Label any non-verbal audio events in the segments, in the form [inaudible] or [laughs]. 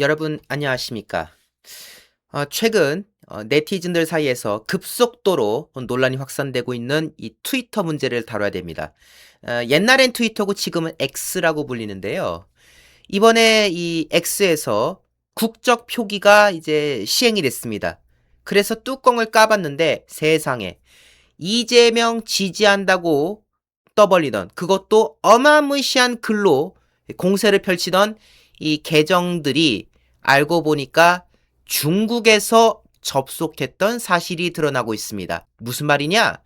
여러분 안녕하십니까? 어, 최근 어, 네티즌들 사이에서 급속도로 논란이 확산되고 있는 이 트위터 문제를 다뤄야 됩니다. 어, 옛날엔 트위터고 지금은 X라고 불리는데요. 이번에 이 X에서 국적 표기가 이제 시행이 됐습니다. 그래서 뚜껑을 까봤는데 세상에 이재명 지지한다고 떠벌리던 그것도 어마무시한 글로 공세를 펼치던 이 계정들이 알고 보니까 중국에서 접속했던 사실이 드러나고 있습니다. 무슨 말이냐?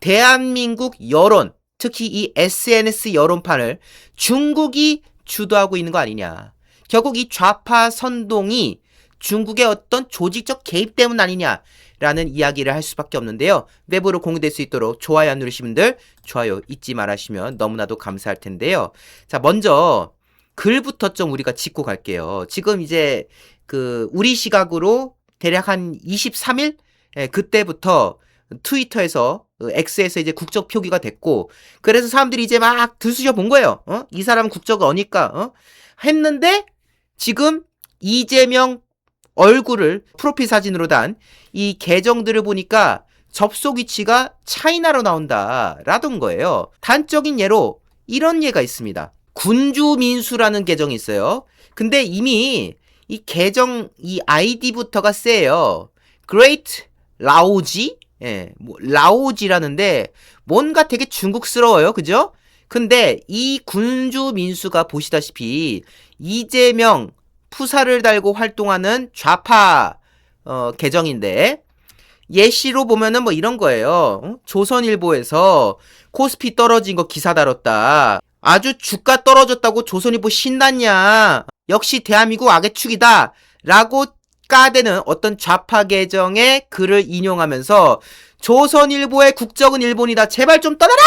대한민국 여론, 특히 이 SNS 여론판을 중국이 주도하고 있는 거 아니냐. 결국 이 좌파 선동이 중국의 어떤 조직적 개입 때문 아니냐라는 이야기를 할 수밖에 없는데요. 외부로 공유될 수 있도록 좋아요 안 누르신 분들 좋아요 잊지 말아주시면 너무나도 감사할 텐데요. 자, 먼저 글부터 좀 우리가 짚고 갈게요. 지금 이제 그 우리 시각으로 대략 한 23일 예, 그때부터 트위터에서 어, X에서 이제 국적 표기가 됐고 그래서 사람들이 이제 막 들쑤셔 본 거예요. 어? 이 사람 국적 어니까 어? 했는데 지금 이재명 얼굴을 프로필 사진으로 단 이 계정들을 보니까 접속 위치가 차이나로 나온다라던 거예요. 단적인 예로 이런 예가 있습니다. 군주민수라는 계정이 있어요. 근데 이미 이 계정 이 아이디부터가 세요. Great 라오지? 예, 뭐 라오지라는데 뭔가 되게 중국스러워요. 그죠? 근데 이 군주 민수가 보시다시피 이재명 푸사를 달고 활동하는 좌파 어, 계정인데 예시로 보면은 뭐 이런 거예요. 어? 조선일보에서 코스피 떨어진 거 기사 다뤘다. 아주 주가 떨어졌다고 조선일보 신났냐. 역시 대한민국 악의 축이다. 라고 까대는 어떤 좌파 계정의 글을 인용하면서 조선일보의 국적은 일본이다. 제발 좀 떠나라!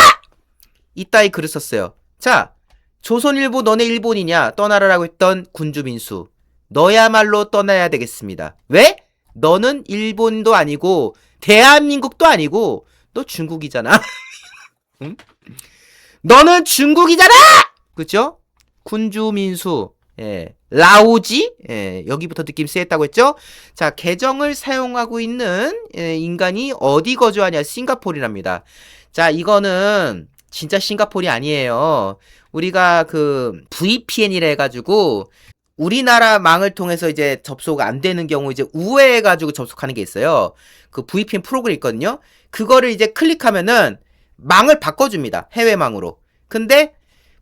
이따위 글을 썼어요. 자, 조선일보 너네 일본이냐? 떠나라라고 했던 군주민수. 너야말로 떠나야 되겠습니다. 왜? 너는 일본도 아니고 대한민국도 아니고 너 중국이잖아. [laughs] 응? 너는 중국이잖아! 그죠? 군주민수. 예. 라오지? 예, 여기부터 느낌 세했다고 했죠? 자, 계정을 사용하고 있는 예, 인간이 어디 거주하냐? 싱가포르랍니다. 자, 이거는 진짜 싱가포르이 아니에요. 우리가 그 VPN이라 해가지고 우리나라 망을 통해서 이제 접속 안 되는 경우 이제 우회해가지고 접속하는 게 있어요. 그 VPN 프로그램 있거든요. 그거를 이제 클릭하면은 망을 바꿔줍니다. 해외망으로. 근데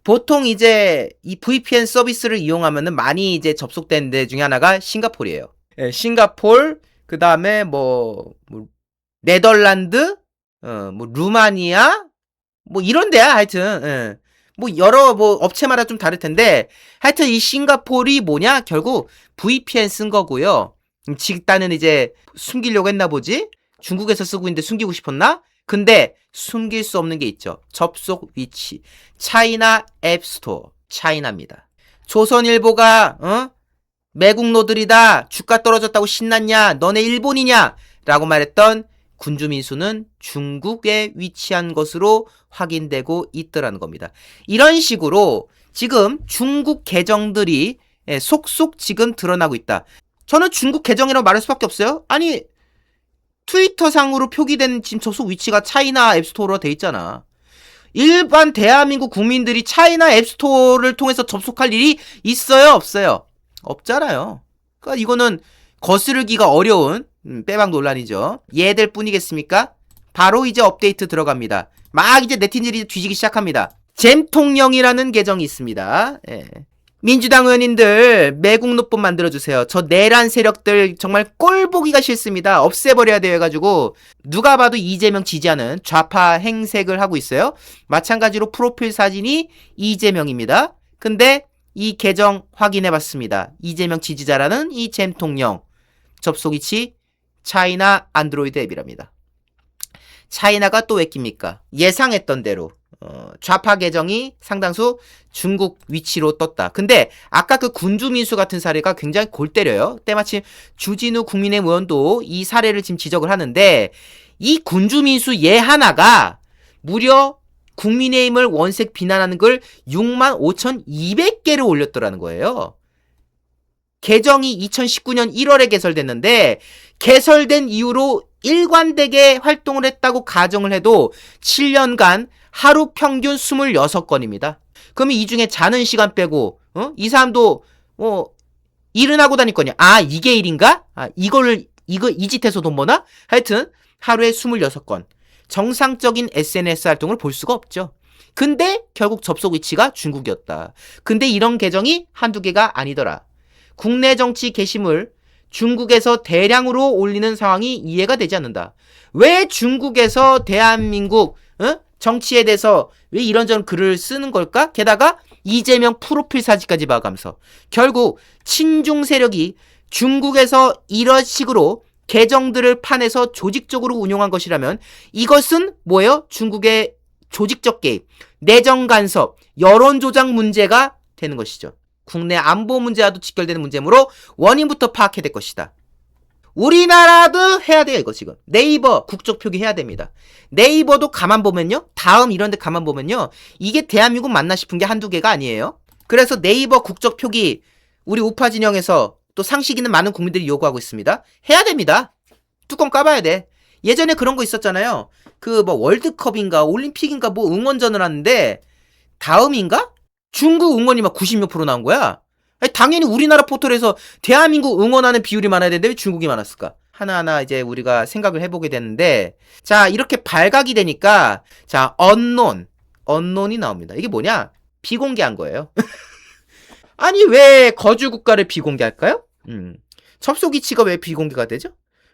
보통 이제 이 VPN 서비스를 이용하면은 많이 이제 접속된 데 중에 하나가 싱가폴이에요. 예, 싱가폴, 그 다음에 뭐, 뭐, 네덜란드, 어, 뭐, 루마니아, 뭐 이런 데야, 하여튼, 예. 뭐 여러 뭐 업체마다 좀 다를 텐데 하여튼 이 싱가폴이 뭐냐 결국 VPN 쓴 거고요. 집단은 이제 숨기려고 했나 보지? 중국에서 쓰고 있는데 숨기고 싶었나? 근데 숨길 수 없는 게 있죠. 접속 위치. 차이나 앱스토어. 차이나입니다. 조선일보가 어? 매국노들이다. 주가 떨어졌다고 신났냐? 너네 일본이냐? 라고 말했던 군주민수는 중국에 위치한 것으로 확인되고 있더라는 겁니다. 이런 식으로 지금 중국 계정들이 예, 속속 지금 드러나고 있다. 저는 중국 계정이라고 말할 수밖에 없어요. 아니 트위터 상으로 표기된 지금 접속 위치가 차이나 앱스토어로 돼 있잖아. 일반 대한민국 국민들이 차이나 앱스토어를 통해서 접속할 일이 있어요, 없어요? 없잖아요. 그러니까 이거는 거스르기가 어려운 음, 빼박 논란이죠. 얘들 뿐이겠습니까? 바로 이제 업데이트 들어갑니다. 막 이제 네티즌들이 뒤지기 시작합니다. 잼통령이라는 계정이 있습니다. 예. 민주당 의원님들 매국노법 만들어주세요. 저 내란 세력들 정말 꼴 보기가 싫습니다. 없애버려야 돼요 해가지고 누가 봐도 이재명 지지하는 좌파 행색을 하고 있어요. 마찬가지로 프로필 사진이 이재명입니다. 근데 이 계정 확인해봤습니다. 이재명 지지자라는 이 잼통령 접속 위치 차이나 안드로이드 앱이랍니다. 차이나가 또 왜 낍니까? 예상했던 대로 어, 좌파 계정이 상당수 중국 위치로 떴다. 근데 아까 그 군주민수 같은 사례가 굉장히 골 때려요. 때마침 주진우 국민의힘 의원도 이 사례를 지금 지적을 하는데 이 군주민수 얘 하나가 무려 국민의힘을 원색 비난하는 걸 6만 5,200개를 올렸더라는 거예요. 개정이 2019년 1월에 개설됐는데 개설된 이후로 일관되게 활동을 했다고 가정을 해도 7년간 하루 평균 26건입니다. 그러면 이 중에 자는 시간 빼고 어? 이 사람도 뭐 일은 하고 다닐 거냐? 아 이게 일인가? 아 이거를 이거 이 짓해서 돈 버나? 하여튼 하루에 26건 정상적인 SNS 활동을 볼 수가 없죠. 근데 결국 접속 위치가 중국이었다. 근데 이런 계정이 한두 개가 아니더라. 국내 정치 게시물 중국에서 대량으로 올리는 상황이 이해가 되지 않는다. 왜 중국에서 대한민국 어? 정치에 대해서 왜 이런저런 글을 쓰는 걸까? 게다가 이재명 프로필 사진까지 봐가면서 결국 친중 세력이 중국에서 이런 식으로 계정들을 파내서 조직적으로 운용한 것이라면 이것은 뭐예요? 중국의 조직적 개입, 내정 간섭, 여론 조작 문제가 되는 것이죠. 국내 안보 문제와도 직결되는 문제므로 원인부터 파악해야 될 것이다. 우리나라도 해야 돼요, 이거 지금. 네이버 국적 표기 해야 됩니다. 네이버도 가만 보면요. 다음 이런 데 가만 보면요. 이게 대한민국 맞나 싶은 게 한두 개가 아니에요. 그래서 네이버 국적 표기 우리 우파 진영에서 또 상식 있는 많은 국민들이 요구하고 있습니다. 해야 됩니다. 뚜껑 까봐야 돼. 예전에 그런 거 있었잖아요. 그 뭐 월드컵인가 올림픽인가 뭐 응원전을 하는데 다음인가? 중국 응원이 막 90몇 프로 나온 거야. 아니, 당연히 우리나라 포털에서 대한민국 응원하는 비율이 많아야 되는데 왜 중국이 많았을까? 하나하나 이제 우리가 생각을 해보게 되는데, 자, 이렇게 발각이 되니까, 자, 언론, 언론이 나옵니다. 이게 뭐냐? 비공개한 거예요. [laughs] 아니, 왜 거주 국가를 비공개할까요? 음. 접속 위치가 왜 비공개가 되죠?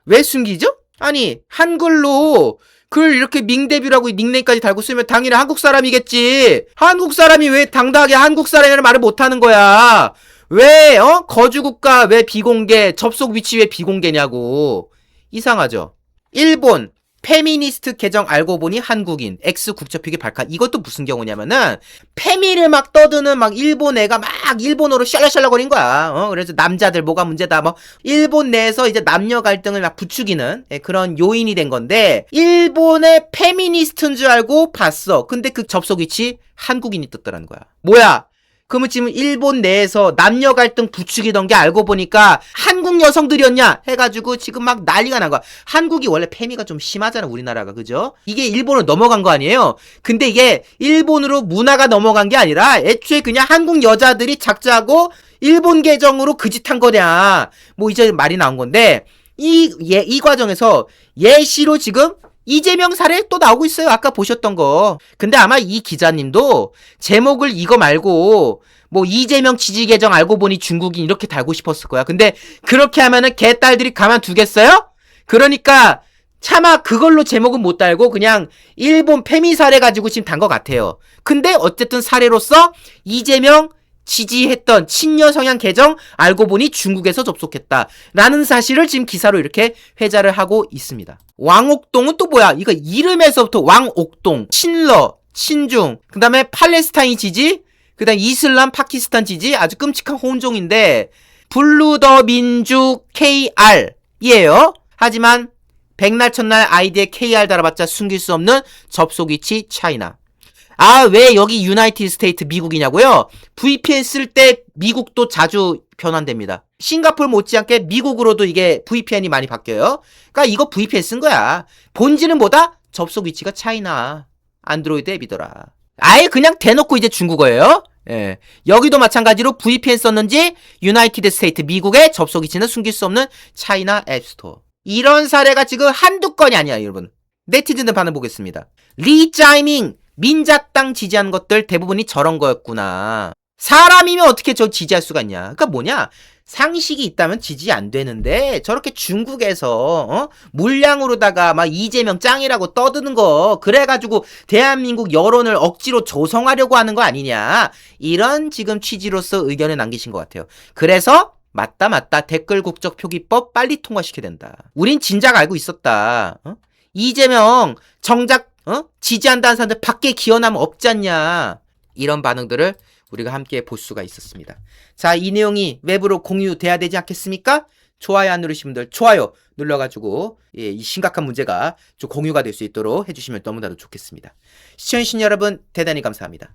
왜 숨기죠? 아니, 한글로 글 이렇게 밍데뷔라고 닉네임까지 달고 쓰면 당연히 한국 사람이겠지. 한국 사람이 왜 당당하게 한국 사람이라는 말을 못하는 거야? 왜, 어? 거주국가 왜 비공개, 접속 위치 왜 비공개냐고. 이상하죠? 일본, 페미니스트 계정 알고 보니 한국인, X 국적표기 발카. 이것도 무슨 경우냐면은, 페미를 막 떠드는 막 일본 애가 막 일본어로 샬라샬라 거린 거야. 어? 그래서 남자들 뭐가 문제다. 뭐, 일본 내에서 이제 남녀 갈등을 막 부추기는 예, 그런 요인이 된 건데, 일본의 페미니스트인 줄 알고 봤어. 근데 그 접속 위치 한국인이 떴더라는 거야. 뭐야? 그러면 지금 일본 내에서 남녀 갈등 부추기던 게 알고 보니까 한국 여성들이었냐 해가지고 지금 막 난리가 난 거야. 한국이 원래 페미가 좀 심하잖아 우리나라가 그죠? 이게 일본으로 넘어간 거 아니에요? 근데 이게 일본으로 문화가 넘어간 게 아니라 애초에 그냥 한국 여자들이 작자고 일본 계정으로 그 짓 한 거냐. 뭐 이제 말이 나온 건데 이, 예, 이 과정에서 예시로 지금 이재명 사례 또 나오고 있어요. 아까 보셨던 거. 근데 아마 이 기자님도 제목을 이거 말고 뭐 이재명 지지 계정 알고 보니 중국인 이렇게 달고 싶었을 거야. 근데 그렇게 하면은 개딸들이 가만 두겠어요? 그러니까 차마 그걸로 제목은 못 달고 그냥 일본 페미 사례 가지고 지금 단 것 같아요. 근데 어쨌든 사례로서 이재명 지지했던 친여 성향 계정 알고 보니 중국에서 접속했다. 라는 사실을 지금 기사로 이렇게 회자를 하고 있습니다. 왕옥동은 또 뭐야? 이거 이름에서부터 왕옥동, 친러, 친중, 그 다음에 팔레스타인 지지, 그 다음 이슬람 파키스탄 지지, 아주 끔찍한 혼종인데, 블루더 민주 KR이에요. 하지만 백날 첫날 아이디에 KR 달아봤자 숨길 수 없는 접속 위치 차이나. 아, 왜 여기 유나이티드 스테이트 미국이냐고요? VPN 쓸 때 미국도 자주 변환됩니다. 싱가폴 못지않게 미국으로도 이게 VPN이 많이 바뀌어요. 그러니까 이거 VPN 쓴 거야. 본질은 뭐다? 접속 위치가 차이나. 안드로이드 앱이더라. 아예 그냥 대놓고 이제 중국어예요. 예. 여기도 마찬가지로 VPN 썼는지 유나이티드 스테이트 미국의 접속 위치는 숨길 수 없는 차이나 앱스토어. 이런 사례가 지금 한두 건이 아니야, 여러분. 네티즌들 반응 보겠습니다. 리 짜이밍 민자땅 지지한 것들 대부분이 저런 거였구나. 사람이면 어떻게 저 지지할 수가 있냐. 그러니까 뭐냐. 상식이 있다면 지지 안 되는데 저렇게 중국에서 어? 물량으로다가 막 이재명 짱이라고 떠드는 거 그래가지고 대한민국 여론을 억지로 조성하려고 하는 거 아니냐 이런 지금 취지로서 의견을 남기신 것 같아요. 그래서 맞다 맞다 댓글 국적 표기법 빨리 통과시켜야 된다. 우린 진작 알고 있었다. 어? 이재명 정작 어? 지지한다는 사람들 밖에 기어나면 없지 않냐. 이런 반응들을 우리가 함께 볼 수가 있었습니다. 자, 이 내용이 외부로 공유돼야 되지 않겠습니까? 좋아요 안 누르신 분들 좋아요 눌러가지고 예, 이 심각한 문제가 좀 공유가 될 수 있도록 해주시면 너무나도 좋겠습니다. 시청해주신 여러분 대단히 감사합니다.